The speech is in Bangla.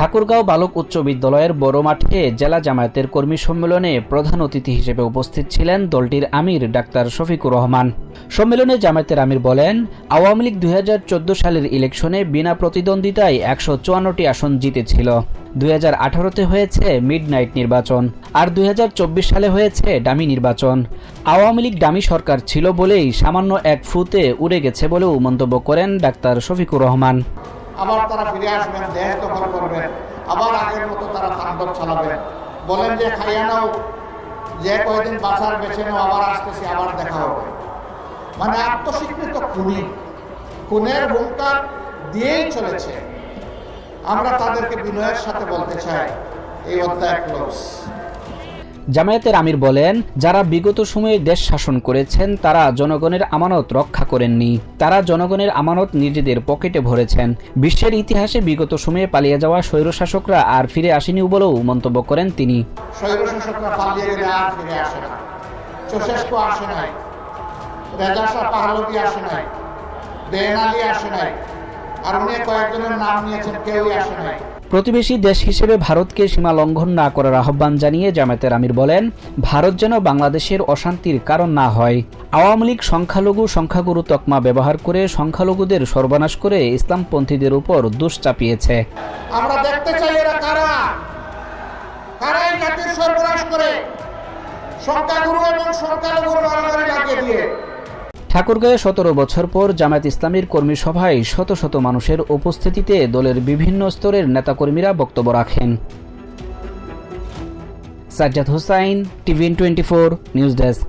ঠাকুরগাঁও বালক উচ্চ বিদ্যালয়ের বড় মাঠে জেলা জামায়াতের কর্মী সম্মেলনে প্রধান অতিথি হিসেবে উপস্থিত ছিলেন দলটির আমির ডাক্তার শফিকুর রহমান। সম্মেলনে জামায়াতের আমির বলেন, আওয়ামী লীগ দুই হাজার চোদ্দ সালের ইলেকশনে বিনা প্রতিদ্বন্দ্বিতায় একশো চুয়ান্নটি আসন জিতেছিল। দুই হাজার আঠারোতে হয়েছে মিড নাইট নির্বাচন আর দুই হাজার চব্বিশ সালে হয়েছে ডামি নির্বাচন। আওয়ামী লীগ ডামি সরকার ছিল বলেই সামান্য এক ফুতে উড়ে গেছে বলেও মন্তব্য করেন ডাক্তার শফিকুর রহমান। আবার তারা ফিরে আসবেন, দেশ দখল করবেন, আবার আগের মতো তারা তাণ্ডব চালাবেন। বলেন যে, খাইয়া নাও, যে কয়েকদিন বাঁচার বেছে নাও, আবার আসতেছি, আবার দেখা হবে। মানে আত্মস্বীকৃত খুনি। খুনের হুঙ্কার দিয়েই চলেছে। আমরা তাদেরকে বিনয়ের সাথে বলতে চাই, এই অধ্যায় ক্লোজ জামায়াতের আমির বলেন, যারা বিগত সময়ে দেশ শাসন করেছেন, তারা জনগণের আমানত রক্ষা করেননি। তারা জনগণের আমানত নিজেদের পকেটে ভরেছেন। বিশ্বের ইতিহাসে বিগত সময়ে পালিয়ে যাওয়া স্বৈরশাসকরা আর ফিরে আসেনি বলেও মন্তব্য করেন তিনি। আর আর উনি কয়েকজনের নাম নিয়েছেন, কেউই আসে নাই। প্রতিবেশী দেশ হিসেবে ভারতকে সীমা লঙ্ঘন না করার আহ্বান জানিয়ে জামায়াতের আমির বলেন, ভারত যেন বাংলাদেশের অশান্তির কারণ না হয়। আওয়ামী লীগ সংখ্যালঘু সংখ্যাগুরু তকমা ব্যবহার করে সংখ্যালঘুদের সর্বনাশ করে ইসলামপন্থীদের উপর দোষ চাপিয়েছে। আমরা দেখতে চাই এরা কারা? কারা এই জাতির সর্বনাশ করে? সংখ্যাগুরু এবং লাগিয়ে দিয়ে? ঠাকুরগাঁয়ে সতেরো বছর পর জামায়াত ইসলামীর কর্মী সভায় শত শত মানুষের উপস্থিতিতে দলের বিভিন্ন স্তরের নেতাকর্মীরা বক্তব্য রাখেন। Sajjad Hossain, TVN twenty four, news desk.